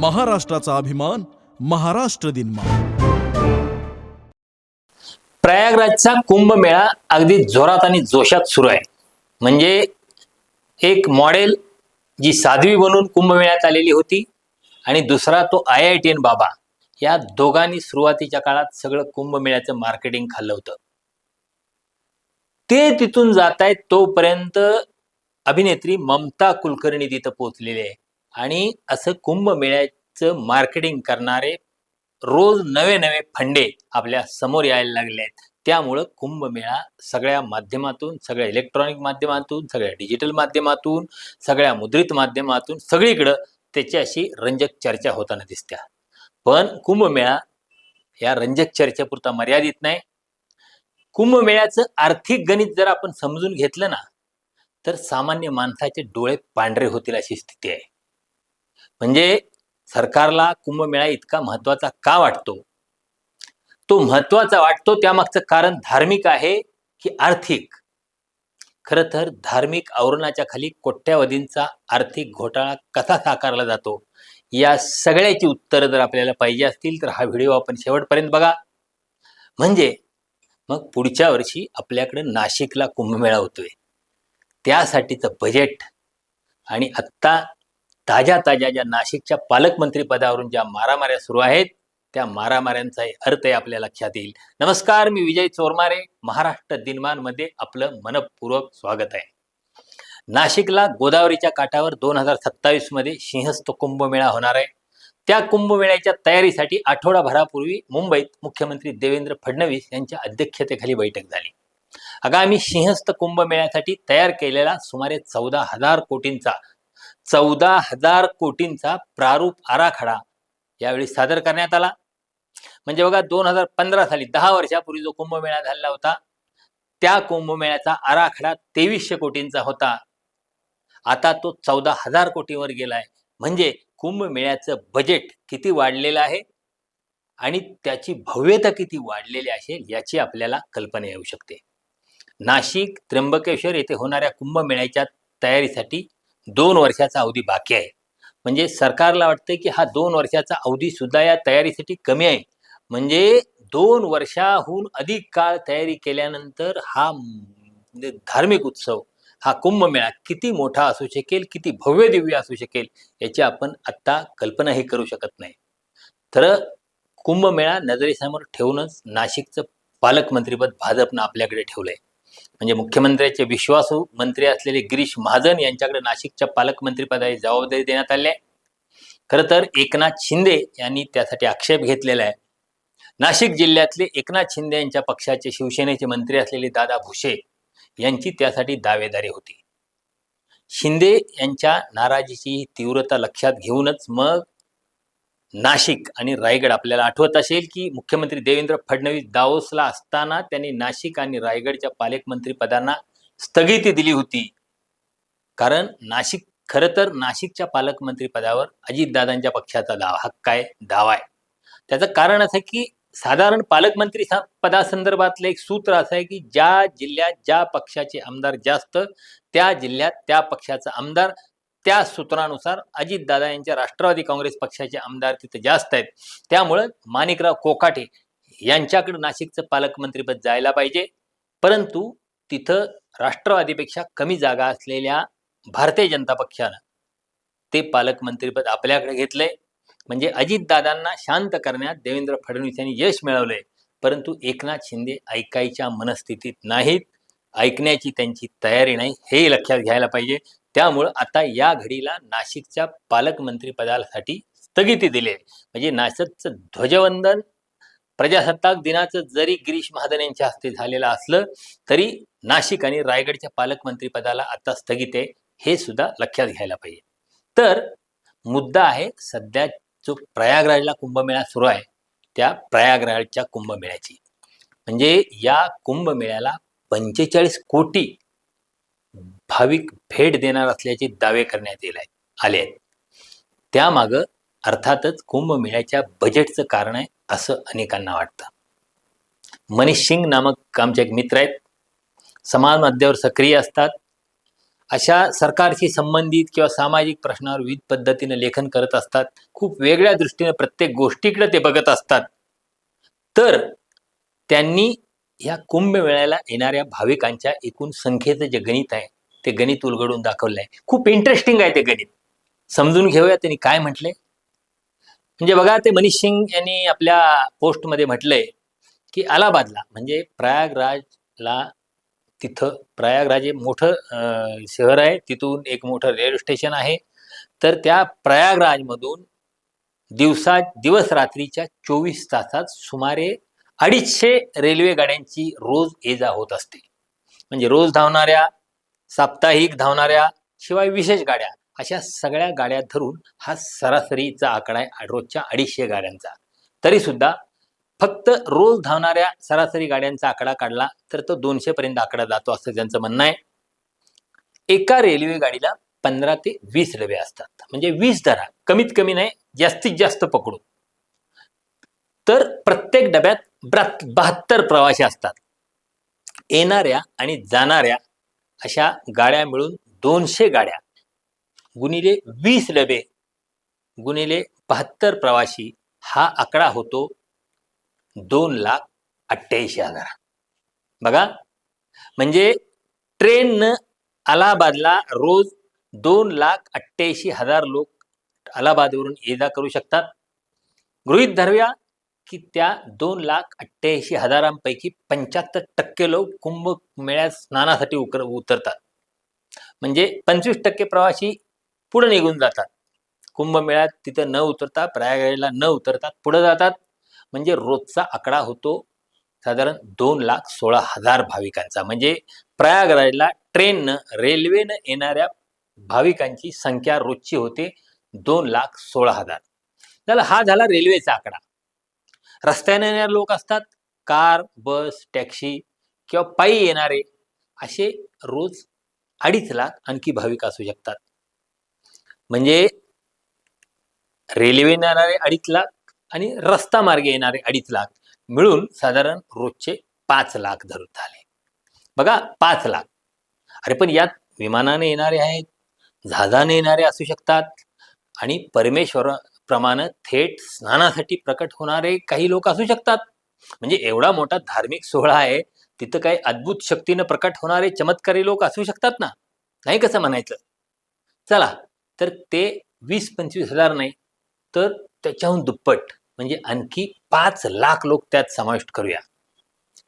महाराष्ट्राचा अभिमान महाराष्ट्र दिन प्रयागराजचा कुंभमेळा अगदी जोरात आणि जोशात सुरू आहे. म्हणजे एक मॉडेल जी साध्वी बनून कुंभमेळ्यात आलेली होती आणि दुसरा तो आय आय टी एन बाबा. या दोघांनी सुरुवातीच्या काळात सगळं कुंभमेळ्याचं मार्केटिंग खाल्लं होतं. ते तिथून जात आहेत तोपर्यंत अभिनेत्री ममता कुलकर्णी तिथं पोहोचलेली आहे आणि असं कुंभमेळ्याचं मार्केटिंग करणारे रोज नवे नवे फंडे आपल्यासमोर यायला लागले आहेत. त्यामुळं कुंभमेळा सगळ्या माध्यमातून सगळ्या इलेक्ट्रॉनिक माध्यमातून सगळ्या डिजिटल माध्यमातून सगळ्या मुद्रित माध्यमातून सगळीकडं त्याच्याशी रंजक चर्चा होताना दिसत्या. पण कुंभमेळा या रंजक चर्चेपुरता मर्यादित नाही. कुंभमेळ्याचं आर्थिक गणित जर आपण समजून घेतलं ना तर सामान्य माणसाचे डोळे पांढरे होतील अशी स्थिती आहे. म्हणजे सरकारला कुंभमेळा इतका महत्त्वाचा का वाटतो? तो महत्त्वाचा वाटतो त्यामागचं कारण धार्मिक आहे की आर्थिक. खर तर धार्मिक आवरणाच्या खाली कोट्यावधींचा आर्थिक घोटाळा कसा साकारला जातो? या सगळ्याची उत्तरं जर आपल्याला पाहिजे असतील तर हा व्हिडिओ आपण शेवटपर्यंत बघा. म्हणजे मग पुढच्या वर्षी आपल्याकडे नाशिकला कुंभमेळा होतोय. त्यासाठीचं बजेट आणि आत्ता ताज्या ताज्या ज्या नाशिकच्या पालकमंत्री पदावरून ज्या मारामाऱ्या सुरू आहेत त्या मारामाऱ्यांचा अर्थ आपल्या लक्षात येईल. नमस्कार मी विजय चोरमारे. महाराष्ट्र दिनमानमध्ये आपलं मनपूर्वक स्वागत आहे. नाशिकला गोदावरीच्या काठावर दोन हजार सत्तावीसमध्ये सिंहस्थ कुंभमेळा होणार आहे. त्या कुंभमेळ्याच्या तयारीसाठी आठवडाभरापूर्वी मुंबईत मुख्यमंत्री देवेंद्र फडणवीस यांच्या अध्यक्षतेखाली बैठक झाली. आगामी सिंहस्थ कुंभमेळ्यासाठी तयार केलेला सुमारे चौदा हजार कोटींचा चौदा हजार कोटींचा प्रारूप आराखडा यावेळी सादर करण्यात आला. म्हणजे बघा दोन हजार पंधरा साली दहा वर्षापूर्वी जो कुंभमेळा झालेला होता त्या कुंभमेळ्याचा आराखडा तेवीसशे कोटींचा होता. आता तो चौदा हजार कोटीवर गेलाय. म्हणजे कुंभमेळ्याचं बजेट किती वाढलेलं आहे आणि त्याची भव्यता किती वाढलेली असेल याची आपल्याला कल्पना येऊ शकते. नाशिक त्र्यंबकेश्वर येथे होणाऱ्या कुंभमेळ्याच्या तयारीसाठी दोन वर्षाचा अवधी बाकी आहे. म्हणजे सरकारला वाटतं की हा दोन वर्षाचा अवधी सुद्धा या तयारीसाठी कमी आहे. म्हणजे दोन वर्षाहून अधिक काळ तयारी केल्यानंतर हा धार्मिक उत्सव हा कुंभमेळा किती मोठा असू शकेल किती भव्य दिव्य असू शकेल याची आपण आत्ता कल्पनाही करू शकत नाही. तर कुंभमेळा नजरेसमोर ठेवूनच नाशिकचं पालकमंत्रीपद भाजपनं आपल्याकडे ठेवलंय. म्हणजे मुख्यमंत्र्याचे विश्वासू मंत्री असलेले गिरीश महाजन यांच्याकडे नाशिकच्या पालकमंत्रीपदाची जबाबदारी देण्यात आली आहे. खरं तर एकनाथ शिंदे यांनी त्यासाठी आक्षेप घेतलेला आहे. नाशिक जिल्ह्यातले एकनाथ शिंदे यांच्या पक्षाचे शिवसेनेचे मंत्री असलेले दादा भुसे यांची त्यासाठी दावेदारी होती. शिंदे यांच्या नाराजीची तीव्रता लक्षात घेऊनच मग नाशिक आणि रायगड. आपल्याला आठवत असेल की मुख्यमंत्री देवेंद्र फडणवीस दावोसला असताना त्यांनी नाशिक आणि रायगडच्या पालकमंत्री पदांना स्थगिती दिली होती. कारण नाशिक खर तर नाशिकच्या पालकमंत्री पदावर अजितदादांच्या पक्षाचा दावा हक्क आहे दावा आहे. त्याचं कारण असं की साधारण पालकमंत्री पदासंदर्भातलं एक सूत्र असं आहे की ज्या जिल्ह्यात ज्या पक्षाचे आमदार जास्त त्या जिल्ह्यात त्या पक्षाचा आमदार त्या सूत्रानुसार अजितदादा यांच्या राष्ट्रवादी काँग्रेस पक्षाचे आमदार तिथे जास्त आहेत. त्यामुळं माणिकराव कोकाटे यांच्याकडे नाशिकचं पालकमंत्रीपद जायला पाहिजे. परंतु तिथं राष्ट्रवादीपेक्षा कमी जागा असलेल्या भारतीय जनता पक्षानं ते पालकमंत्रीपद आपल्याकडे घेतलंय. म्हणजे अजितदादांना शांत करण्यात देवेंद्र फडणवीस यांनी यश मिळवलंय. परंतु एकनाथ शिंदे ऐकायच्या मनस्थितीत नाहीत. ऐकण्याची त्यांची तयारी नाही. हे लक्षात घ्यायला पाहिजे. त्यामुळं आता या घडीला नाशिकच्या पालकमंत्री पदासाठी स्थगिती दिली आहे. म्हणजे नाशिकचं ध्वजवंदन प्रजासत्ताक दिनाचं जरी गिरीश महाजन यांच्या हस्ते झालेलं असलं तरी नाशिक आणि रायगडच्या पालकमंत्री पदाला आता स्थगित आहे हे सुद्धा लक्षात घ्यायला पाहिजे. तर मुद्दा आहे सध्या जो प्रयागराजला कुंभमेळा सुरू आहे त्या प्रयागराजच्या कुंभमेळ्याची. म्हणजे या कुंभमेळ्याला पंचेचाळीस कोटी भाविक भेट देणार असल्याचे दावे करण्यात येत आहेत आले आहेत. त्यामागं अर्थातच कुंभमेळ्याच्या बजेटचं कारण आहे असं अनेकांना वाटतं. मनीष सिंग नामक आमचे एक मित्र आहेत. समाज माध्यमावर सक्रिय असतात. अशा सरकारशी संबंधित किंवा सामाजिक प्रश्नावर विविध पद्धतीनं लेखन करत असतात. खूप वेगळ्या दृष्टीने प्रत्येक गोष्टीकडे ते बघत असतात. तर त्यांनी या कुंभमेळ्याला येणाऱ्या भाविकांच्या एकूण संख्येचं जे गणित आहे ते गणित उलगडून दाखवलं आहे खूप इंटरेस्टिंग आहे ते गणित. समजून घेऊया त्यांनी काय म्हटलंय. म्हणजे बघा ते मनीष सिंग यांनी आपल्या पोस्टमध्ये म्हटलंय की अलाहाबादला म्हणजे प्रयागराजला तिथं प्रयागराज हे मोठं शहर आहे. तिथून एक मोठं रेल्वे स्टेशन आहे. तर त्या प्रयागराजमधून दिवसा दिवस रात्रीच्या चोवीस तासात सुमारे अडीचशे रेल्वे गाड्यांची रोज ये जा होत असते. म्हणजे रोज धावणाऱ्या साप्ताहिक धावणाऱ्या शिवाय विशेष गाड्या अशा सगळ्या गाड्या धरून हा सरासरीचा आकडा आहे रोजच्या अडीचशे गाड्यांचा. तरी सुद्धा फक्त रोज धावणाऱ्या सरासरी गाड्यांचा आकडा काढला तर तो दोनशे पर्यंत आकडा जातो असं त्यांचं म्हणणं आहे. एका रेल्वे गाडीला पंधरा ते वीस डबे असतात. म्हणजे वीस धरा कमीत कमी नाही जास्तीत जास्त पकडू तर प्रत्येक डब्यात बहात्तर प्रवासी असतात. येणाऱ्या आणि जाणाऱ्या अशा गाड्या मिळून दोनशे गाड्या गुणिले वीस डबे गुणिले बहात्तर प्रवासी हा आकडा होतो दोन लाख अठ्ठ्याऐंशी हजार. बघा म्हणजे ट्रेननं अलाहाबादला रोज दोन लाख अठ्ठ्याऐंशी हजार लोक अलाहाबादवरून ये जा करू शकतात. गृहित धरूया की त्या दोन लाख अठ्ठ्याऐंशी हजारांपैकी पंच्याहत्तर टक्के लोक कुंभमेळ्यात स्नानासाठी उकर उतरतात. म्हणजे पंचवीस टक्के प्रवासी पुढे निघून जातात. कुंभमेळ्यात तिथं न उतरता प्रयागराजला न उतरतात पुढे जातात. म्हणजे रोजचा आकडा होतो साधारण दोन लाख सोळा हजार भाविकांचा. म्हणजे प्रयागराजला ट्रेननं रेल्वेनं येणाऱ्या भाविकांची संख्या रोजची होते दोन लाख सोळा हजार. चला हा झाला रेल्वेचा आकडा. रस्त्याने येणारे लोक असतात कार बस टॅक्सी किंवा पायी येणारे असे रोज अडीच लाख आणखी भाविक असू शकतात. म्हणजे रेल्वेने येणारे अडीच लाख आणि रस्ता मार्गे येणारे अडीच लाख मिळून साधारण रोजचे पाच लाख धरून झाले. बघा पाच लाख. अरे पण यात विमानाने येणारे आहेत जहाजाने येणारे असू शकतात आणि परमेश्वर प्रमाण थेट स्नानासाठी प्रकट होणारे काही लोक असू शकतात. म्हणजे एवढा मोठा धार्मिक सोहळा आहे तिथं काही अद्भुत शक्तीनं प्रकट होणारे चमत्कारी लोक असू शकतात ना? नाही कसं म्हणायचं? चला तर ते वीस पंचवीस हजार नाही तर त्याच्याहून दुप्पट म्हणजे आणखी पाच लाख लोक त्यात समाविष्ट करूया.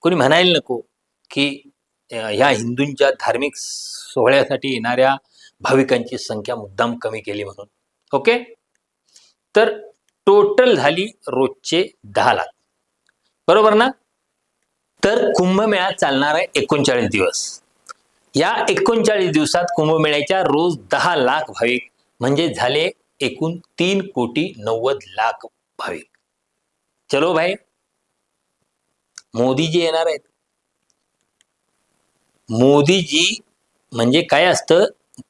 कोणी म्हणायला नको की ह्या हिंदूंच्या धार्मिक सोहळ्यासाठी येणाऱ्या भाविकांची संख्या मुद्दाम कमी केली म्हणून. ओके? तर टोटल झाली रोजचे दहा लाख. बरोबर ना? तर कुंभमेळा चालणार आहे एकोणचाळीस दिवस. या एकोणचाळीस दिवसात कुंभमेळ्याच्या रोज दहा लाख भाविक म्हणजे झाले एकूण तीन कोटी नव्वद लाख भाविक. चलो भाई मोदीजी येणार आहेत. मोदीजी म्हणजे काय असतं?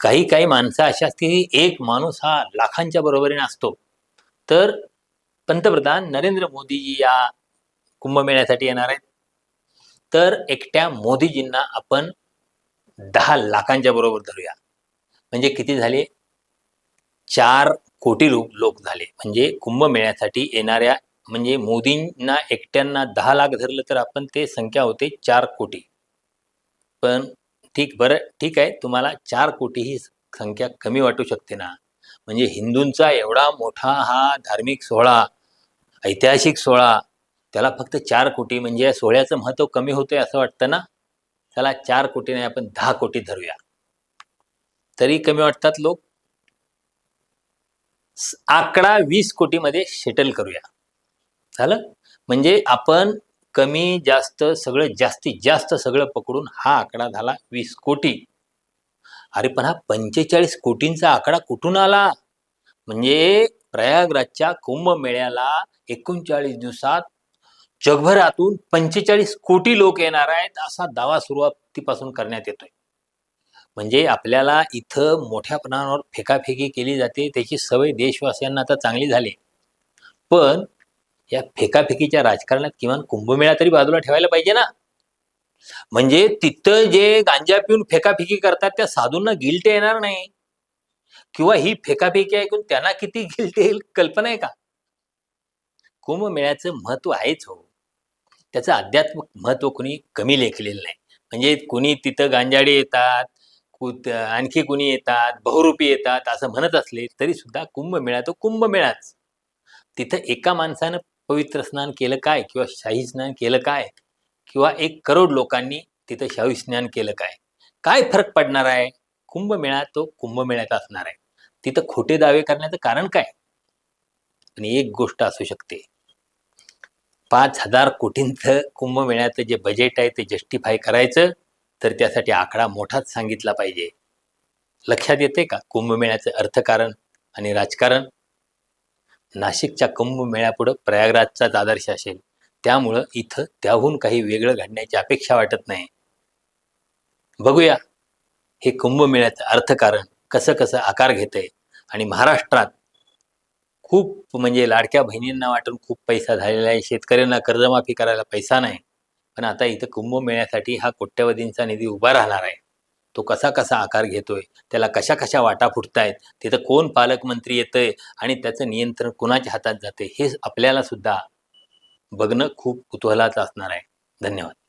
काही काही माणसं अशी असते की एक माणूस हा लाखांच्या बरोबरीने असतो. तर पंतप्रधान नरेंद्र मोदीजी या कुंभमेळ्यासाठी येणार आहेत. तर एकट्या मोदीजींना आपण दहा लाखांच्या बरोबर धरूया. म्हणजे किती झाले? चार कोटी लोक लोक झाले. म्हणजे कुंभमेळ्यासाठी येणाऱ्या म्हणजे मोदींना एकट्यांना दहा लाख धरलं तर आपण ते संख्या होते चार कोटी. पण ठीक बरं ठीक आहे. तुम्हाला चार कोटी ही संख्या कमी वाटू शकते ना? म्हणजे हिंदूंचा एवढा मोठा हा धार्मिक सोहळा ऐतिहासिक सोहळा त्याला फक्त चार कोटी म्हणजे या सोहळ्याचं महत्त्व कमी होतंय असं वाटतं ना? त्याला चार कोटी नाही आपण दहा कोटी धरूया. तरी कमी वाटतात लोक? आकडा वीस कोटीमध्ये सेटल करूया. झालं? म्हणजे आपण कमी जास्त सगळं जास्तीत जास्त सगळं पकडून हा आकडा झाला वीस कोटी. अरे पण हा पंचेचाळीस कोटींचा आकडा कुठून आला? म्हणजे प्रयागराजच्या कुंभमेळ्याला एकोणचाळीस दिवसात जगभरातून पंचेचाळीस कोटी लोक येणार आहेत असा दावा सुरुवातीपासून करण्यात येतोय. म्हणजे आपल्याला इथं मोठ्या प्रमाणावर फेकाफेकी केली जाते त्याची सवय देशवासियांना आता चांगली झाली. पण या फेकाफेकीच्या राजकारणात किमान कुंभमेळा तरी बाजूला ठेवायला पाहिजे ना. म्हणजे तिथं जे गांजा पिऊन फेकाफेकी करतात त्या साधूंना गिल्ट येणार नाही. किंवा ही फेकाफेकी ऐकून त्यांना किती गिल्टी येईल कल्पना आहे का? कुंभमेळ्याचं महत्त्व आहेच हो. त्याचं आध्यात्मिक महत्त्व कुणी कमी लेखलेलं नाही. म्हणजे कुणी तिथं गांजाडे येतात कुत आणखी कुणी येतात बहुरूपी येतात असं म्हणत असले तरी सुद्धा कुंभमेळा तो कुंभमेळाच. तिथं एका माणसानं पवित्र स्नान केलं काय? किंवा शाही स्नान केलं काय? किंवा एक करोड लोकांनी तिथं शाही स्नान केलं काय? काय फरक पडणार आहे? कुंभमेळा तो कुंभमेळ्याचा असणार आहे. तिथं खोटे दावे करण्याचं कारण काय? आणि एक गोष्ट असू शकते. पाच हजार कोटींचं कुंभमेळ्याचं जे बजेट आहे ते जस्टिफाय करायचं तर त्यासाठी आकडा मोठाच सांगितला पाहिजे. लक्षात येते का? कुंभमेळ्याचं अर्थकारण आणि राजकारण? नाशिकच्या कुंभमेळ्यापुढं प्रयागराजचाच आदर्श असेल. त्यामुळं इथं त्याहून काही वेगळं घडण्याची अपेक्षा वाटत नाही. बघूया. हे कुंभमेळ्याचं अर्थकारण कसं कसं आकार घेतंय? आणि महाराष्ट्रात खूप म्हणजे लाडक्या बहिणींना वाटून खूप पैसा झालेला आहे. शेतकऱ्यांना कर्जमाफी करायला पैसा नाही. पण आता इथं कुंभमेळ्यासाठी हा कोट्यवधींचा निधी उभा राहणार आहे. तो कसा कसा आकार घेतोय? त्याला कशा कशा वाटा फुटतायत? तिथं कोण पालकमंत्री येतंय? आणि त्याचं नियंत्रण कुणाच्या हातात जाते हे आपल्याला सुद्धा बघणं खूप कुतूहलाचं असणार आहे. धन्यवाद.